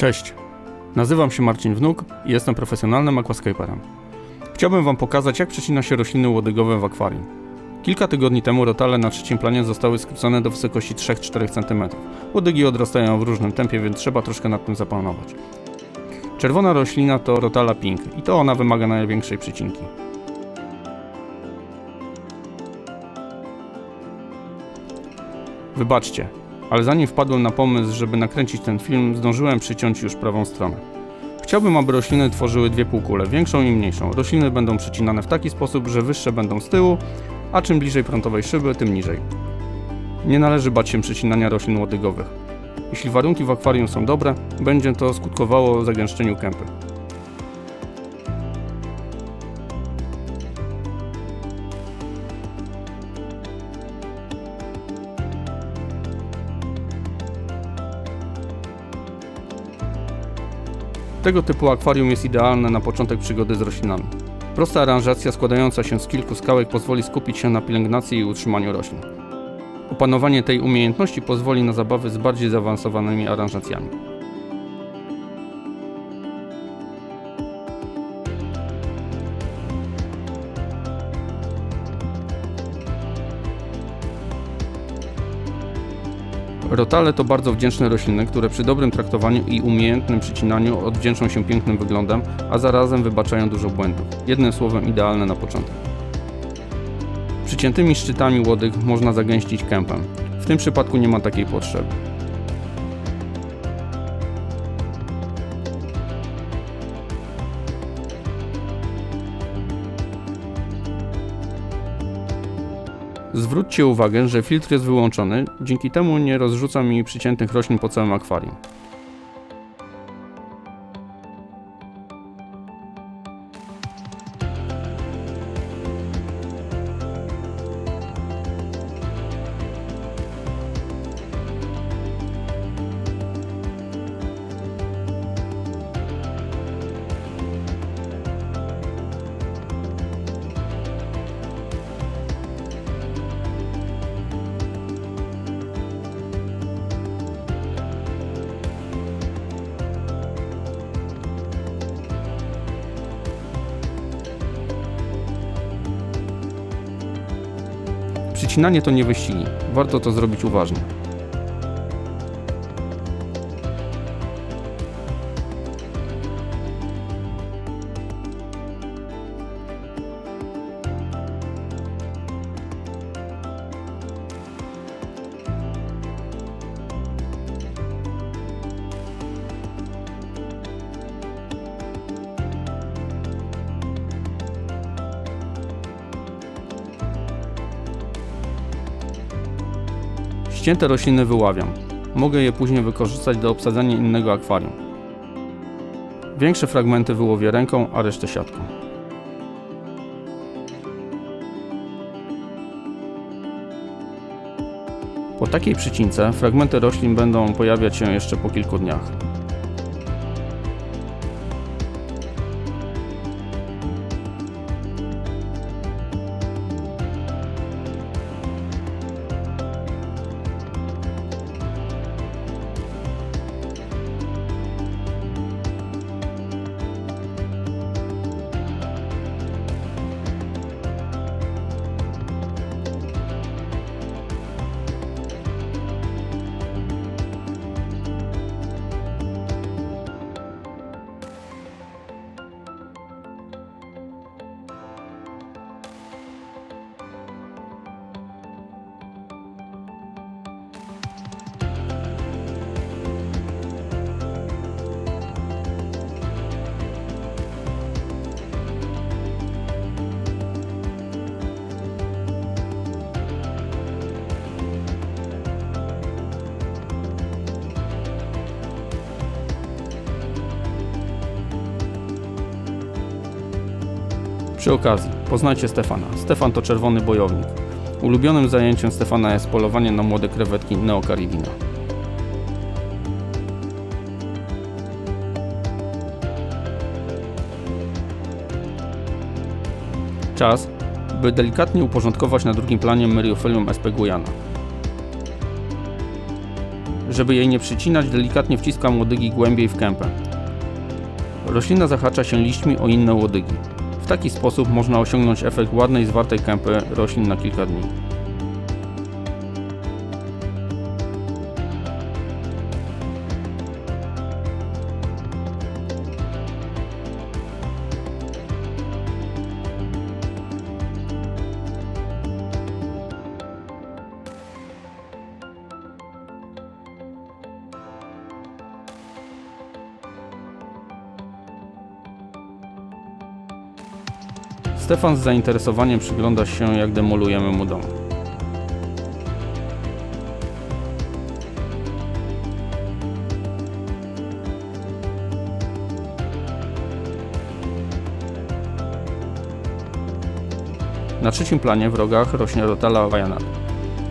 Cześć, nazywam się Marcin Wnuk i jestem profesjonalnym aquascaperem. Chciałbym Wam pokazać, jak przecina się rośliny łodygowe w akwarium. Kilka tygodni temu rotale na trzecim planie zostały skrócone do wysokości 3-4 cm. Łodygi odrastają w różnym tempie, więc trzeba troszkę nad tym zapanować. Czerwona roślina to rotala pink i to ona wymaga największej przycinki. Wybaczcie, ale zanim wpadłem na pomysł, żeby nakręcić ten film, zdążyłem przyciąć już prawą stronę. Chciałbym, aby rośliny tworzyły dwie półkule, większą i mniejszą. Rośliny będą przycinane w taki sposób, że wyższe będą z tyłu, a czym bliżej prątowej szyby, tym niżej. Nie należy bać się przycinania roślin łodygowych. Jeśli warunki w akwarium są dobre, będzie to skutkowało zagęszczeniu kępy. Tego typu akwarium jest idealne na początek przygody z roślinami. Prosta aranżacja składająca się z kilku skałek pozwoli skupić się na pielęgnacji i utrzymaniu roślin. Opanowanie tej umiejętności pozwoli na zabawy z bardziej zaawansowanymi aranżacjami. Rotale to bardzo wdzięczne rośliny, które przy dobrym traktowaniu i umiejętnym przycinaniu odwdzięczą się pięknym wyglądem, a zarazem wybaczają dużo błędów. Jednym słowem idealne na początek. Przyciętymi szczytami łodyg można zagęścić kępę. W tym przypadku nie ma takiej potrzeby. Zwróćcie uwagę, że filtr jest wyłączony, dzięki temu nie rozrzuca mi przyciętych roślin po całym akwarium. Przycinanie to nie wyścigi, warto to zrobić uważnie. Ścięte rośliny wyławiam. Mogę je później wykorzystać do obsadzenia innego akwarium. Większe fragmenty wyłowię ręką, a resztę siatką. Po takiej przycince fragmenty roślin będą pojawiać się jeszcze po kilku dniach. Przy okazji, poznajcie Stefana. Stefan to czerwony bojownik. Ulubionym zajęciem Stefana jest polowanie na młode krewetki neokaridina. Czas, by delikatnie uporządkować na drugim planie Myriophyllum sp. Guyana. Żeby jej nie przycinać, delikatnie wciskam łodygi głębiej w kępę. Roślina zahacza się liśćmi o inne łodygi. W taki sposób można osiągnąć efekt ładnej, zwartej kępy roślin na kilka dni. Stefan z zainteresowaniem przygląda się, jak demolujemy mu dom. Na trzecim planie w rogach rośnie rotala wajanat.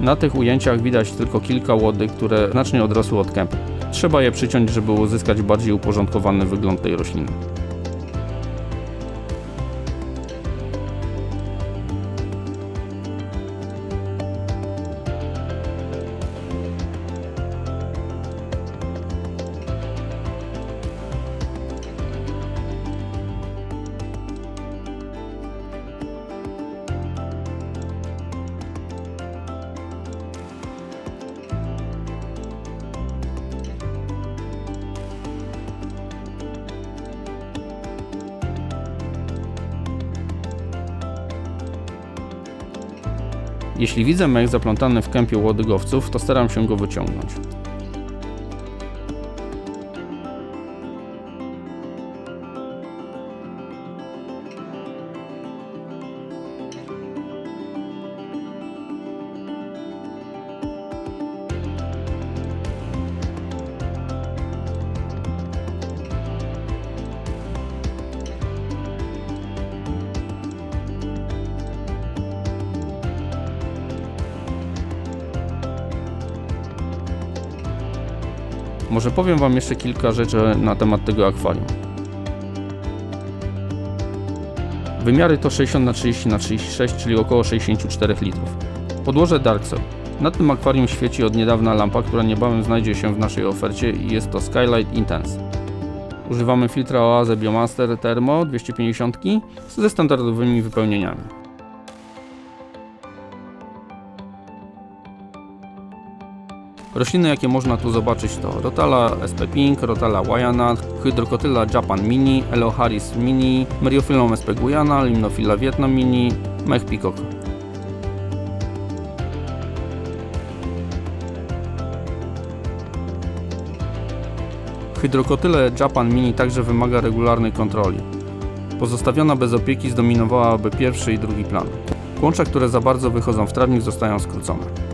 Na tych ujęciach widać tylko kilka łody, które znacznie odrosły od kępy. Trzeba je przyciąć, żeby uzyskać bardziej uporządkowany wygląd tej rośliny. Jeśli widzę mech zaplątany w kępie łodygowców, to staram się go wyciągnąć. Może powiem Wam jeszcze kilka rzeczy na temat tego akwarium. Wymiary to 60 na 30 na 36, czyli około 64 litrów. Podłoże Dark. Nad tym akwarium świeci od niedawna lampa, która niebawem znajdzie się w naszej ofercie i jest to Skylight Intense. Używamy filtra Oaze Biomaster Thermo 250 ze standardowymi wypełnieniami. Rośliny, jakie można tu zobaczyć to Rotala SP Pink, Rotala Wyanat, Hydrocotyla Japan Mini, Eloharis Mini, Myriophyllum SP Guyana, Limnophila Vietnam Mini, Mech Peacock. Hydrokotyle Japan Mini także wymaga regularnej kontroli. Pozostawiona bez opieki zdominowałaby pierwszy i drugi plan. Łącza, które za bardzo wychodzą w trawnik zostają skrócone.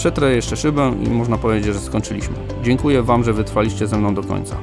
Przetrę jeszcze szybę i można powiedzieć, że skończyliśmy. Dziękuję Wam, że wytrwaliście ze mną do końca.